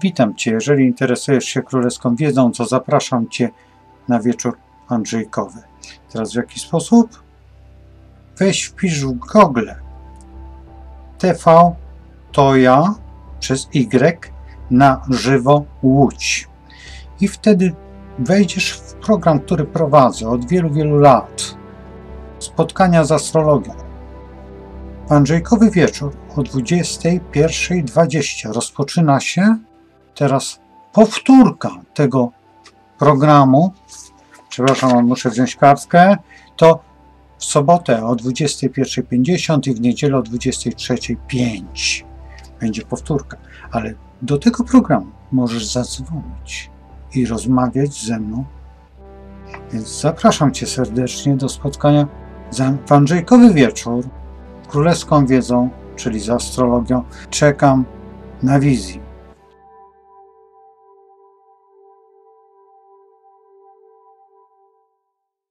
Witam Cię. Jeżeli interesujesz się królewską wiedzą, to zapraszam Cię na wieczór Andrzejkowy. Teraz w jaki sposób? Weź wpisz w Google TV to ja przez Y na żywo Łódź. I wtedy wejdziesz w program, który prowadzę od wielu, wielu lat. Spotkania z astrologią. Andrzejkowy wieczór o 21.20 rozpoczyna się teraz powtórka tego programu. Przepraszam, muszę wziąć kartkę. To w sobotę o 21.50 i w niedzielę o 23.05 będzie powtórka. Ale do tego programu możesz zadzwonić i rozmawiać ze mną. Więc zapraszam Cię serdecznie do spotkania w Andrzejkowy wieczór królewską wiedzą, czyli z astrologią. Czekam na wizji.